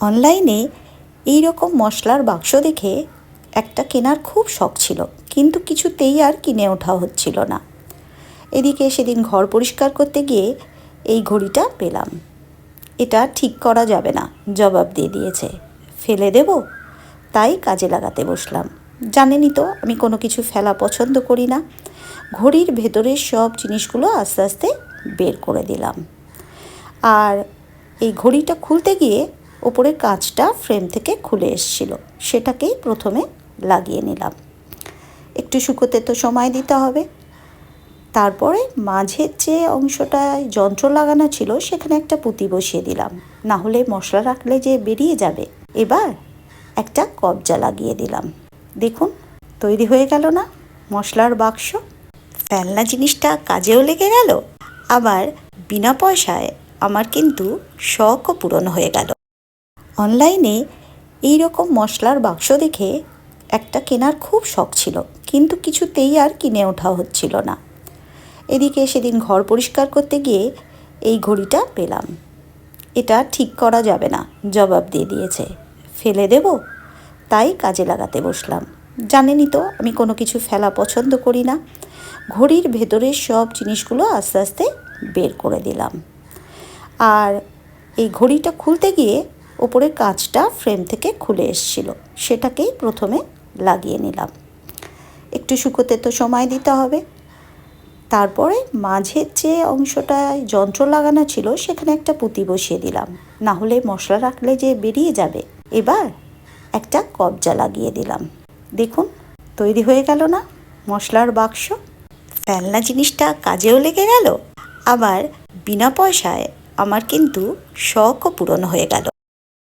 অনলাইনে এই রকম মশলার বাক্স দেখে একটা কেনার খুব শখ ছিল, কিন্তু কিছুতেই আর কিনে ওঠা হচ্ছিল না। এদিকে সেদিন ঘর পরিষ্কার করতে গিয়ে এই ঘড়িটা পেলাম। এটা ঠিক করা যাবে না, জবাব দিয়ে দিয়েছে। ফেলে দেব? তাই কাজে লাগাতে বসলাম। জানেনই তো, আমি কোনো কিছু ফেলা পছন্দ করি না। ঘড়ির ভেতরের সব জিনিসগুলো আস্তে আস্তে বের করে দিলাম। আর এই ঘড়িটা খুলতে গিয়ে ওপরের কাঁচটা ফ্রেম থেকে খুলে এসছিল। সেটাকেই প্রথমে লাগিয়ে নিলাম। একটু শুকোতে তো সময় দিতে হবে। তারপরে মাঝের যে অংশটায় যন্ত্র লাগানো ছিল, সেখানে একটা পুঁতি বসিয়ে দিলাম। না হলে মশলা রাখলে যে বেরিয়ে যাবে। এবার একটা কবজা লাগিয়ে দিলাম। দেখুন, তৈরি হয়ে গেল না মশলার বাক্স। ফেলনা জিনিসটা কাজেও লেগে গেল। আবার বিনা পয়সায় আমার কিন্তু শখও পূরণ হয়ে গেল। অনলাইনে এই রকম মশলার বাক্স দেখে একটা কেনার খুব শখ ছিল, কিন্তু কিছুতেই আর কিনে ওঠা হচ্ছিল না। এদিকে সেদিন ঘর পরিষ্কার করতে গিয়ে এই ঘড়িটা পেলাম। এটা ঠিক করা যাবে না, জবাব দিয়ে দিয়েছে। ফেলে দেব? তাই কাজে লাগাতে বসলাম। জানেনই তো, আমি কোনো কিছু ফেলা পছন্দ করি না। ঘড়ির ভেতরের সব জিনিসগুলো আস্তে আস্তে বের করে দিলাম। আর এই ঘড়িটা খুলতে গিয়ে ওপরের কাঁচটা ফ্রেম থেকে খুলে এসছিল। সেটাকেই প্রথমে লাগিয়ে নিলাম। একটু শুকোতে তো সময় দিতে হবে। তারপরে মাঝের যে অংশটায় যন্ত্র লাগানো ছিল, সেখানে একটা পুঁতি বসিয়ে দিলাম। না হলে মশলা রাখলে যে বেরিয়ে যাবে। এবার একটা কবজা লাগিয়ে দিলাম। দেখুন, তৈরি হয়ে গেল না মশলার বাক্স। ফেলনা জিনিসটা কাজেও লেগে গেল। আবার বিনা পয়সায় আমার কিন্তু শখও পূরণ হয়ে গেল।